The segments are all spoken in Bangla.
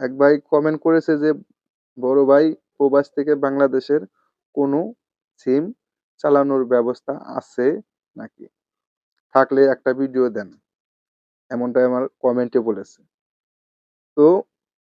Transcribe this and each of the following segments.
এক ভাই কমেন্ট করেছে যে, বড় ভাই, প্রবাস থেকে বাংলাদেশের কোনো সিম চালানোর ব্যবস্থা আছে নাকি? থাকলে একটা ভিডিও দেন। এমনটাই আমার কমেন্টে বলেছে। তো,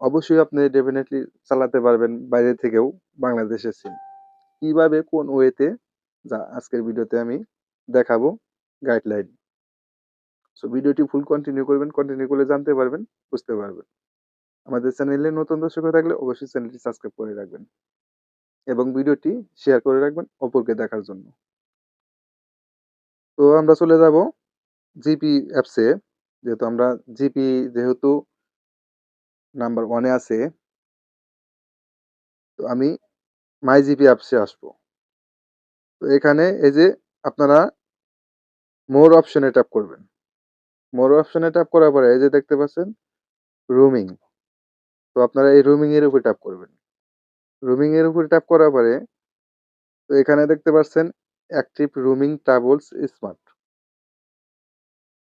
অবশ্যই আপনি ডেফিনেটলি চালাতে পারবেন বাইরে থেকেও বাংলাদেশের সিম কীভাবে, কোন ওয়েতে যা আজকের ভিডিওতে আমি দেখাবো গাইডলাইন সো ভিডিওটি ফুল কন্টিনিউ করবেন কন্টিনিউ করলে জানতে পারবেন, বুঝতে পারবেন। আমাদের চ্যানেলে নতুন দর্শক হয়ে থাকলে অবশ্যই চ্যানেলটি সাবস্ক্রাইব করে রাখবেন এবং ভিডিওটি শেয়ার করে রাখবেন অপরকে দেখার জন্য। তো আমরা চলে যাব জিপি অ্যাপসে যেহেতু আমরা জিপি যেহেতু নাম্বার ওয়ানে আছে, তো আমি মাই জিপি অ্যাপসে আসব। তো এখানে এই যে আপনারা মোর অপশনে ট্যাপ করবেন। মোর অপশনে ট্যাপ করার পরে এই যে দেখতে পাচ্ছেন রুমিং তো আপনারা এই রুমিং এর উপর ট্যাপ করবেন। রুমিং এর উপর ট্যাপ করার পরে, তো এখানে দেখতে পাচ্ছেন অ্যাক্টিভ রুমিং ট্রাভেলস স্মার্ট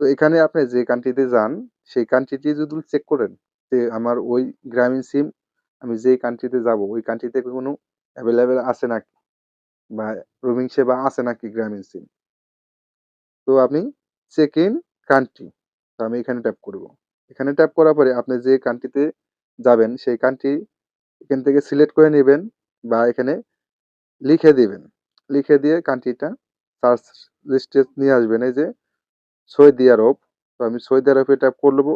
তো এখানে আপনি যে কান্ট্রিতে যান, সেই কান্ট্রিটি যদি চেক করেন যে আমার ওই গ্রামীণ সিম আমি যেই কান্ট্রিতে যাব, ওই কান্ট্রিতে কোনো অ্যাভেলেবেল আছে নাকি? বা রুমিং সেবা আছে নাকি গ্রামীণ সিম তো আপনি চেক ইন কান্ট্রি তো আমি এখানে ট্যাপ করব। এখানে ট্যাপ করার পরে আপনি যে কান্ট্রিতে যাবেন, সেই কান্ট্রি এখান থেকে সিলেক্ট করে নেবেন বা এখানে লিখে দিবেন। লিখে দিয়ে কান্ট্রিটা সার্চ লিস্টে নিয়ে আসবেন। এই যে সৌদি আরব তো আমি সৌদি আরবে ট্যাপ করব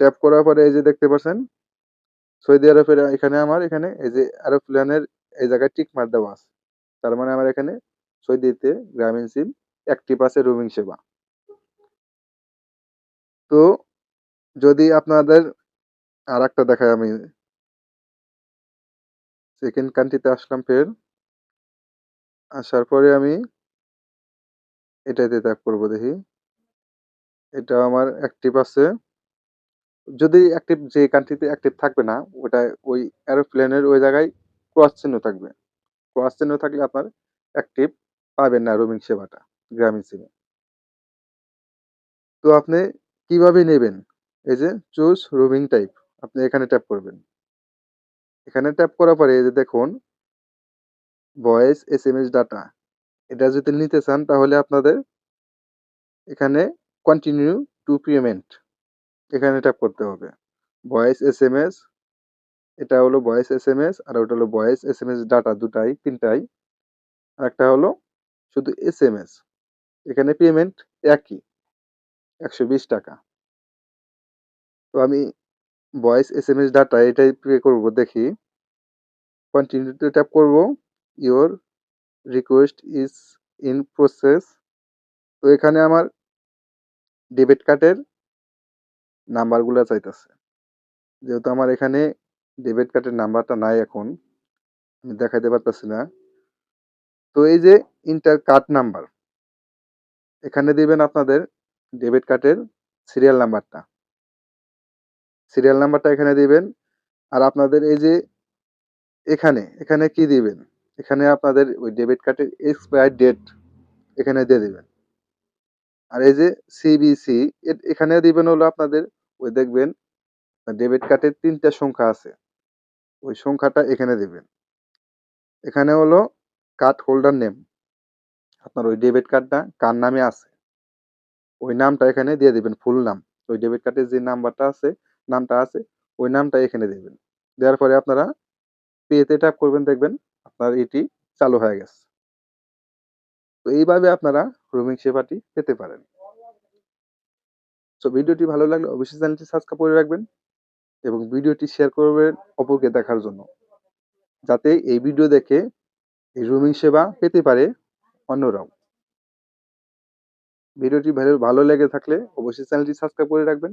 ট্যাপ করার পরে এই যে দেখতে পাচ্ছেন সৌদি আরবের এখানে আমার এখানে এই যে এরোপ্লেনের এই জায়গায় টিক মার দেওয়া আছে। তার মানে আমার এখানে সৌদিতে গ্রামীণ সিম, অ্যাক্টিভ আছে রুমিং সেবা। তো যদি আপনাদের আর একটা দেখায় আমি। সেকেন্ড কান্ট্রিতে আসলাম ফের। আসার পরে আমি এটাতে ট্যাপ করব দেখি। এটা আমার অ্যাক্টিভ আছে। যদি অ্যাক্টিভ যে কান্ট্রিতে অ্যাক্টিভ থাকবে না, ওটা ওই এরোপ্লেনের ওই জায়গায় ক্রস চিহ্ন থাকবে। ক্রস চিহ্ন থাকলে আপনার অ্যাক্টিভ পাবেন না রোমিং সেবাটা, গ্রামীণ সিমে তো আপনি কীভাবে নেবেন? এই যে চুজ রোমিং টাইপ আপনি এখানে ট্যাপ করবেন। এখানে ট্যাপ করার পরে যে দেখুন voice S M S data এটা যদি নিতে চান তাহলে আপনাদের এখানে কন্টিনিউ টু পেমেন্ট এখানে ট্যাপ করতে হবে। ভয়েস এস এম এস এটা হলো ভয়েস এস এম এস আর ওটা হলো voice S M S data দুটাই, তিনটাই। আর একটা হলো শুধু এস এম এস এখানে পেমেন্ট একই, একশো বিশ টাকা। তো আমি voice S M S data এটাই পে করব, দেখি। কন্টিনিউতে ট্যাপ করব। Your request is in process তো এখানে আমার ডেবিট কার্ডের নাম্বারগুলো চাইতেছে। যেহেতু আমার এখানে ডেবিট কার্ডের নাম্বারটা নাই এখন, আমি দেখাইতে পারতেছি না। তো এই যে ইন্টার কার্ড নাম্বার এখানে দিবেন আপনাদের ডেবিট কার্ডের সিরিয়াল নাম্বারটা সিরিয়াল নাম্বারটা এখানে দিবেন। আর আপনাদের এই যে এখানে এখানে কি দিবেন? এখানে আপনাদের ওই ডেবিট কার্ডের এক্সপায়ার ডেট এখানে দিয়ে দিবেন। আর এই যে সিবিসি এখানে দিবেন হলো আপনাদের, ওই দেখবেন ডেবিট কার্ডের তিনটা সংখ্যা আছে। ওই সংখ্যাটা এখানে দিবেন। এখানে হলো কার্ড হোল্ডার নেম আপনার ওই ডেবিট কার্ডটা কার নামে আছে? ওই নামটা এখানে দিয়ে দিবেন ফুল নাম। ওই ডেবিট কার্ডের যে নাম্বারটা আছে নামটা আছে, ওই নামটা এখানে দিবেন। দেওয়ার পরে আপনারা পেতে ট্যাপ করবেন, দেখবেন আপনার এটি চালু হয়ে গেছে। তো এইভাবে আপনারা রুমিং সেবাটি পেতে পারেন। তো ভিডিওটি ভালো লাগলে অবশ্যই চ্যানেলটি সাবস্ক্রাইব করে রাখবেন এবং ভিডিওটি শেয়ার করবেন অপরকে দেখার জন্য। যাতে এই ভিডিও দেখে এই রুমিং সেবা পেতে পারে অন্যরাও। ভিডিওটি ভালো ভালো লেগে থাকলে অবশ্যই চ্যানেলটি সাবস্ক্রাইব করে রাখবেন।